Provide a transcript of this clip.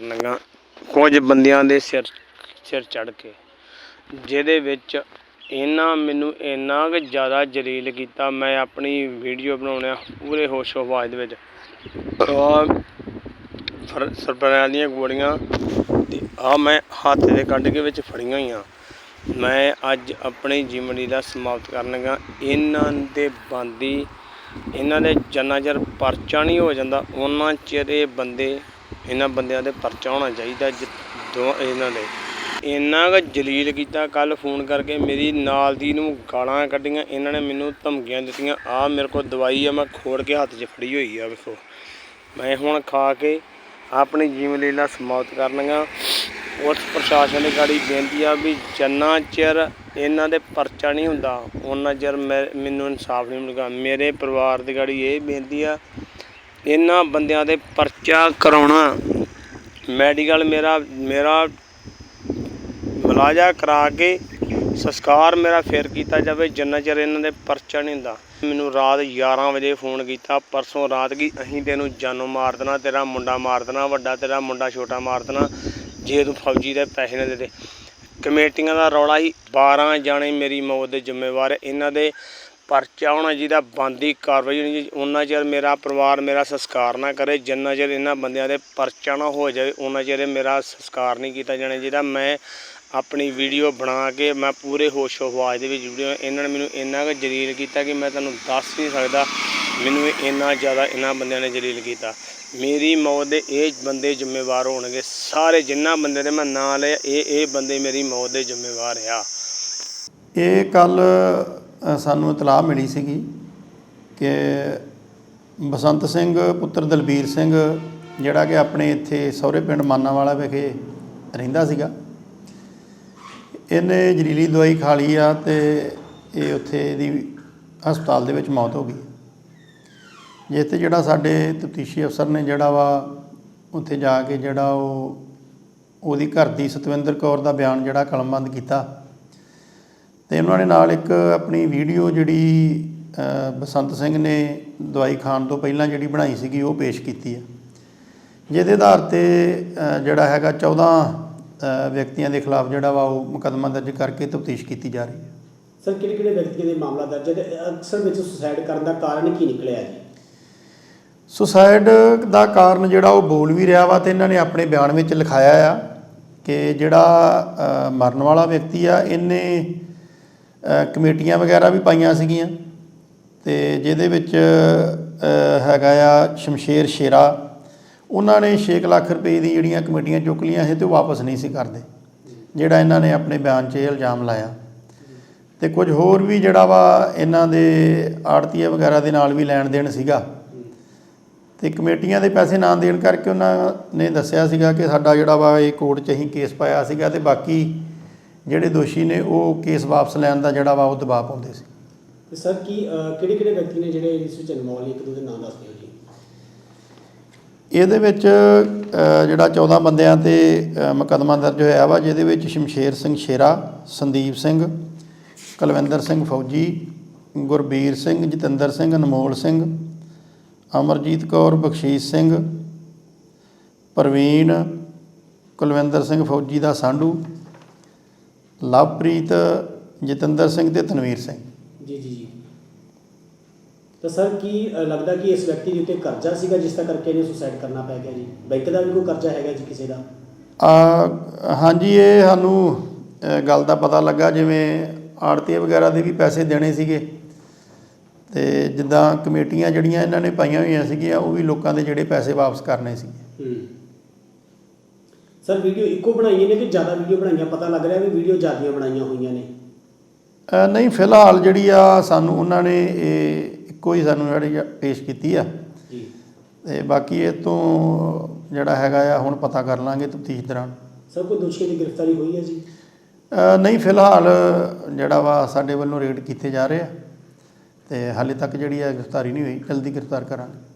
ਕਰਨ ਲੱਗਾ। ਕੁਝ ਬੰਦਿਆਂ ਦੇ ਸਿਰ ਸਿਰ ਚੜ ਕੇ, ਜਿਹਦੇ ਵਿੱਚ ਇਹਨਾਂ ਮੈਨੂੰ ਇੰਨਾ ਕੁ ਜ਼ਿਆਦਾ ਜਲੀਲ ਕੀਤਾ, ਮੈਂ ਆਪਣੀ ਵੀਡੀਓ ਬਣਾਉਣਿਆ ਪੂਰੇ ਹੋਸ਼ ਹਵਾਸ ਦੇ ਵਿੱਚ। ਆਹ ਫਰ- ਦੀਆਂ ਗੋਲੀਆਂ ਤੇ ਆ ਮੈਂ ਹੱਥ ਦੇ ਕੱਢ ਕੇ ਵਿੱਚ ਫੜੀਆਂ ਹੋਈਆਂ। ਮੈਂ ਅੱਜ ਆਪਣੀ ਜੀਵਨੀ ਦਾ ਸਮਾਪਤ ਕਰਨ ਲੱਗਾ। ਇਹਨਾਂ ਦੇ ਬੰਦੀ, ਇਹਨਾਂ ਦੇ ਜਿੰਨਾ ਚਿਰ ਪਰਚਾ ਨਹੀਂ ਹੋ ਜਾਂਦਾ, ਉਹਨਾਂ ਚਿਰ ਇਹ ਬੰਦੇ ਇਹਨਾਂ ਬੰਦਿਆਂ ਦੇ ਪਰਚਾ ਹੋਣਾ ਚਾਹੀਦਾ ਜਿ- ਦੋ ਇਹਨਾਂ ਦੇ। ਇੰਨਾ ਕੁ ਜਲੀਲ ਕੀਤਾ ਕੱਲ ਫੋਨ ਕਰਕੇ ਮੇਰੀ ਨਾਲ ਦੀ ਨੂੰ ਗਾਲਾਂ ਕੱਢੀਆਂ, ਇਹਨਾਂ ਨੇ ਮੈਨੂੰ ਧਮਕੀਆਂ ਦਿੱਤੀਆਂ ਆ ਮੇਰੇ ਕੋਲ ਦਵਾਈ ਆ, ਮੈਂ ਖੋੜ ਕੇ ਹੱਥ 'ਚ ਫੜੀ ਹੋਈ ਆ, ਵੇਖੋ। ਮੈਂ ਹੁਣ ਖਾ ਕੇ ਆਪਣੀ ਜੀਵਨ ਲੀਲਾ ਸਮਾਪਤ ਕਰਨਗਾ ਉਸ ਪ੍ਰਸ਼ਾਸਨ ਦੀ ਗਾੜੀ ਬੇਨਤੀ ਆ ਵੀ ਜਿੰਨਾ ਚਿਰ ਇਹਨਾਂ ਦੇ ਪਰਚਾ ਨਹੀਂ ਹੁੰਦਾ ਉਹਨਾਂ ਚਿਰ ਮੈਂ, ਮੈਨੂੰ ਇਨਸਾਫ ਨਹੀਂ ਮਿਲੇਗਾ। ਮੇਰੇ ਪਰਿਵਾਰ ਦੀ ਗਾੜੀ ਇਹ ਬੇਨਤੀ ਆ ਇਹਨਾਂ ਬੰਦਿਆਂ ਦੇ ਪਰਚਾ ਕਰਾਉਣਾ। ਮੈਡੀਕਲ ਮੇਰਾ ਮੇਰਾ ਮੁਲਾਜ਼ਾ ਕਰਾ ਕੇ ਸੰਸਕਾਰ ਮੇਰਾ ਫੇਰ ਕੀਤਾ ਜਾਵੇ, ਜਿੰਨਾ ਚਿਰ ਇਹਨਾਂ ਦੇ ਪਰਚਾ ਨਹੀਂ ਹੁੰਦਾ। ਮੈਨੂੰ ਰਾਤ 11 ਵਜੇ ਫੋਨ ਕੀਤਾ, ਪਰਸੋਂ ਰਾਤ ਕੀ ਅਸੀਂ ਤੈਨੂੰ ਜਾਨੋਂ ਮਾਰ ਦੇਣਾ, ਤੇਰਾ ਮੁੰਡਾ ਮਾਰ ਦੇਣਾ, ਵੱਡਾ ਤੇਰਾ ਮੁੰਡਾ ਛੋਟਾ ਮਾਰ ਦੇਣਾ, ਜੇ ਤੂੰ ਫੌਜੀ ਦੇ ਪੈਸੇ ਨਾ ਦੇ ਦੇ। ਕਮੇਟੀਆਂ ਦਾ ਰੌਲਾ ਹੀ 12 ਜਾਣੇ ਮੇਰੀ ਮੌਤ ਦੇ ਜ਼ਿੰਮੇਵਾਰ। ਇਹਨਾਂ ਦੇ ਪਰਚਾ ਹੋਣਾ ਜਿਹਦਾ ਬੰਦੀ ਕਾਰਵਾਈ ਹੋਣੀ ਚਾਹੀਦੀ ਉਹਨਾਂ ਚਿਰ ਮੇਰਾ ਪਰਿਵਾਰ, ਮੇਰਾ ਸੰਸਕਾਰ ਨਾ ਕਰੇ, ਜਿੰਨਾ ਚਿਰ ਇਹਨਾਂ ਬੰਦਿਆਂ ਦੇ ਪਰਚਾ ਨਾ ਹੋ ਜਾਵੇ, ਉਹਨਾਂ ਚਿਰ ਮੇਰਾ ਸੰਸਕਾਰ ਨਹੀਂ ਕੀਤਾ ਜਾਣਾ ਜਿਹਦਾ ਮੈਂ ਆਪਣੀ ਵੀਡੀਓ ਬਣਾ ਕੇ ਮੈਂ ਪੂਰੇ ਹੋਸ਼ ਹਵਾਸ ਦੇ ਵਿੱਚ ਵੀਡੀਓ ਇਹਨਾਂ ਨੇ ਮੈਨੂੰ ਇੰਨਾ ਕੁ ਜਲੀਲ ਕੀਤਾ ਕਿ ਮੈਂ ਤੁਹਾਨੂੰ ਦੱਸ ਨਹੀਂ ਸਕਦਾ, ਮੈਨੂੰ ਇੰਨਾ ਜ਼ਿਆਦਾ ਇਹਨਾਂ ਬੰਦਿਆਂ ਨੇ ਜਲੀਲ ਕੀਤਾ। ਮੇਰੀ ਮੌਤ ਦੇ ਇਹ ਬੰਦੇ ਜ਼ਿੰਮੇਵਾਰ ਹੋਣਗੇ, ਸਾਰੇ ਜਿੰਨਾ ਬੰਦੇ ਦੇ ਮੈਂ ਨਾਂ ਲਿਆ, ਇਹ ਇਹ ਬੰਦੇ ਮੇਰੀ ਮੌਤ ਦੇ ਜ਼ਿੰਮੇਵਾਰ ਆ। ਇਹ ਕੱਲ ਸਾਨੂੰ ਇਤਲਾਹ ਮਿਲੀ ਸੀਗੀ ਕਿ ਬਸੰਤ ਸਿੰਘ, ਪੁੱਤਰ ਦਲਬੀਰ ਸਿੰਘ, ਜਿਹੜਾ ਕਿ ਆਪਣੇ ਇੱਥੇ ਸਹੁਰੇ ਪਿੰਡ ਮਾਨਾਵਾਲਾ ਵਿਖੇ ਰਹਿੰਦਾ ਸੀਗਾ, ਇਹਨੇ ਜ਼ਹਿਰੀਲੀ ਦਵਾਈ ਖਾ ਲਈ ਆ ਤੇ ਇਹ ਉੱਥੇ ਇਹਦੀ ਹਸਪਤਾਲ ਦੇ ਵਿੱਚ ਮੌਤ ਹੋ ਗਈ। ਜਿਸ ਤੇ ਜਿਹੜਾ ਸਾਡੇ ਤਫਤੀਸ਼ੀ ਅਫਸਰ ਨੇ ਜਿਹੜਾ ਵਾ, ਉੱਥੇ ਜਾ ਕੇ ਜਿਹੜਾ ਉਹ, ਉਹਦੀ ਘਰ ਦੀ ਸਤਵਿੰਦਰ ਕੌਰ ਦਾ ਬਿਆਨ ਜਿਹੜਾ ਕਲਮਬੰਦ ਕੀਤਾ ਤੇ ਉਹਨਾਂ ਨੇ ਨਾਲ ਇੱਕ ਆਪਣੀ ਵੀਡੀਓ ਜਿਹੜੀ ਬਸੰਤ ਸਿੰਘ ਨੇ ਦਵਾਈ ਖਾਣ ਤੋਂ ਪਹਿਲਾਂ ਜਿਹੜੀ ਬਣਾਈ ਸੀਗੀ ਉਹ ਪੇਸ਼ ਕੀਤੀ ਹੈ ਜਿਹਦੇ ਆਧਾਰ ਤੇ ਜਿਹੜਾ ਹੈਗਾ 14 ਅ, ਵਿਅਕਤੀਆਂ ਦੇ ਖਿਲਾਫ ਜਿਹੜਾ ਵਾ ਉਹ ਮੁਕੱਦਮਾ ਦਰਜ ਕਰਕੇ ਤਫਤੀਸ਼ ਕੀਤੀ ਜਾ ਰਹੀ ਹੈ। ਸਰ ਕਿਹੜੇ ਕਿਹੜੇ ਵਿਅਕਤੀ ਦੇ ਮਾਮਲਾ ਦਰਜ ਹੈ? ਅਕਸਰ ਵਿੱਚ ਸੁਸਾਇਡ ਕਰਨ ਦਾ ਕਾਰਨ ਕੀ ਨਿਕਲਿਆ ਜੀ? ਸੁਸਾਇਡ ਦਾ ਕਾਰਨ ਜਿਹੜਾ ਉਹ ਬੋਲ ਵੀ ਰਿਹਾ ਵਾ ਤੇ ਇਹਨਾਂ ਨੇ ਆਪਣੇ ਬਿਆਨ ਵਿੱਚ ਲਿਖਾਇਆ ਆ ਕਿ ਜਿਹੜਾ ਮਰਨ ਵਾਲਾ ਵਿਅਕਤੀ ਆ ਇਹਨੇ ਕਮੇਟੀਆਂ ਵਗੈਰਾ ਵੀ ਪਾਈਆਂ ਸੀਗੀਆਂ ਤੇ ਜਿਹਦੇ ਵਿੱਚ ਹੈਗਾ ਆ ਸ਼ਮਸ਼ੇਰ ਸ਼ੇਰਾ। ਉਹਨਾਂ ਨੇ 6 ਲੱਖ ਰੁਪਏ ਦੀ ਜਿਹੜੀਆਂ ਕਮੇਟੀਆਂ ਚੁੱਕ ਲਈਆਂ ਸੀ ਤੇ ਉਹ ਵਾਪਸ ਨਹੀਂ ਸੀ ਕਰਦੇ, ਜਿਹੜਾ ਇਹਨਾਂ ਨੇ ਆਪਣੇ ਬਿਆਨ 'ਚ ਇਹ ਇਲਜ਼ਾਮ ਲਾਇਆ। ਤੇ ਕੁਝ ਹੋਰ ਵੀ ਜਿਹੜਾ ਵਾ ਇਹਨਾਂ ਦੇ ਆੜਤੀਏ ਵਗੈਰਾ ਦੇ ਨਾਲ ਵੀ ਲੈਣ ਦੇਣ ਸੀਗਾ। ਤੇ ਕਮੇਟੀਆਂ ਦੇ ਪੈਸੇ ਨਾ ਦੇਣ ਕਰਕੇ ਉਹਨਾਂ ਨੇ ਦੱਸਿਆ ਸੀਗਾ ਕਿ ਸਾਡਾ ਜਿਹੜਾ ਵਾ ਇਹ ਕੋਰਟ 'ਚ ਅਸੀਂ ਕੇਸ ਪਾਇਆ ਸੀਗਾ ਤੇ ਬਾਕੀ ਜਿਹੜੇ ਦੋਸ਼ੀ ਨੇ ਉਹ ਕੇਸ ਵਾਪਸ ਲੈਣ ਦਾ ਜਿਹੜਾ ਵਾ ਉਹ ਦਬਾਅ ਪਾਉਂਦੇ ਸੀ। ਤੇ ਸਰ ਕੀ ਕਿਹੜੇ ਕਿਹੜੇ ਵਿਅਕਤੀ ਨੇ ਜਿਹੜੇ ਇਸ ਵਿੱਚ ਇਨਵੋਲ ਇੱਕ ਦੋ ਦੇ ਨਾਮ ਦੱਸ ਦਿਓ ਜੀ। ਇਹਦੇ ਵਿੱਚ ਜਿਹੜਾ 14 ਬੰਦਿਆਂ ਤੇ ਮੁਕੱਦਮਾ ਦਰਜ ਹੋਇਆ ਵਾ ਜਿਹਦੇ ਵਿੱਚ ਸ਼ਮਸ਼ੇਰ ਸਿੰਘ ਸ਼ੇਰਾ ਸੰਦੀਪ ਸਿੰਘ ਕੁਲਵਿੰਦਰ ਸਿੰਘ ਫੌਜੀ ਗੁਰਬੀਰ ਸਿੰਘ ਜਤਿੰਦਰ ਸਿੰਘ ਅਨਮੋਲ ਸਿੰਘ ਅਮਰਜੀਤ ਕੌਰ ਬਖਸ਼ੀਸ਼ ਸਿੰਘ ਪ੍ਰਵੀਨ ਕੁਲਵਿੰਦਰ ਸਿੰਘ ਫੌਜੀ ਦਾ ਸਾਂਢੂ ਲਵਪ੍ਰੀਤ ਜਤਿੰਦਰ ਸਿੰਘ ਤੇ ਤਨਵੀਰ ਸਿੰਘ। ਜੀ ਜੀ ਜੀ। ਤਾਂ ਸਰ ਕੀ ਅ, ਲੱਗਦਾ ਕਿ ਇਸ ਵਿਅਕਤੀ ਦੇ ਉੱਤੇ ਕਰਜ਼ਾ ਸੀਗਾ ਜਿਸ ਦਾ ਕਰਕੇ ਇਹਨੇ ਸੁਸਾਇਡ ਕਰਨਾ ਪੈ ਗਿਆ ਜੀ? ਬੈਂਕ ਦਾ ਵੀ ਕੋਈ ਕਰਜ਼ਾ ਹੈਗਾ ਜੀ ਕਿਸੇ ਦਾ? ਆ ਹਾਂਜੀ ਇਹ ਸਾਨੂੰ ਅ, ਗੱਲ ਦਾ ਪਤਾ ਲੱਗਾ ਜਿਵੇਂ ਆੜਤੀ ਵਗੈਰਾ ਦੇ ਵੀ ਪੈਸੇ ਦੇਣੇ ਸੀਗੇ। ਤੇ ਜਿੱਦਾਂ ਕਮੇਟੀਆਂ ਜਿਹੜੀਆਂ ਇਹਨਾਂ ਨੇ ਪਾਈਆਂ ਹੋਈਆਂ ਸੀਗੀਆਂ ਉਹ ਵੀ ਲੋਕਾਂ ਦੇ ਜਿਹੜੇ ਪੈਸੇ ਵਾਪਸ ਕਰਨੇ ਸੀਗੇ। ਹੂੰ। ਸਰ ਵੀਡੀਓ ਇੱਕੋ ਬਣਾਈਆਂ ਨੇ ਕਿ ਜ਼ਿਆਦਾ ਵੀਡੀਓ ਬਣਾਈਆਂ? ਪਤਾ ਲੱਗ ਰਿਹਾ ਵੀ ਵੀਡੀਓ ਜ਼ਿਆਦੀਆਂ ਬਣਾਈਆਂ ਹੋਈਆਂ ਨੇ। ਅ, ਨਹੀਂ ਫਿਲਹਾਲ ਜਿਹੜੀ ਆ ਸਾਨੂੰ ਉਹਨਾਂ ਨੇ ਇਹ ਇੱਕੋ ਹੀ ਸਾਨੂੰ ਜਿਹੜੀ ਆ ਪੇਸ਼ ਕੀਤੀ ਆ। ਜੀ। ਤੇ ਬਾਕੀ ਇਹ ਤੋਂ ਜਿਹੜਾ ਹੈਗਾ ਆ ਹੁਣ ਪਤਾ ਕਰ ਲਾਂਗੇ ਤਫਤੀਸ਼ ਦੌਰਾਨ। ਸਰ ਕੋਈ ਦੋਸ਼ੀਆਂ ਦੀ ਗ੍ਰਿਫਤਾਰੀ ਹੋਈ ਹੈ ਜੀ? ਅ, ਨਹੀਂ ਫਿਲਹਾਲ ਜਿਹੜਾ ਵਾ ਸਾਡੇ ਵੱਲੋਂ ਰੇਡ ਕੀਤੇ ਜਾ ਰਹੇ ਆ। ਤੇ ਹਾਲੇ ਤੱਕ ਜਿਹੜੀ ਆ ਗ੍ਰਿਫਤਾਰੀ ਨਹੀਂ ਹੋਈ। ਜਲਦੀ ਗ੍ਰਿਫਤਾਰ ਕਰਾਂਗੇ।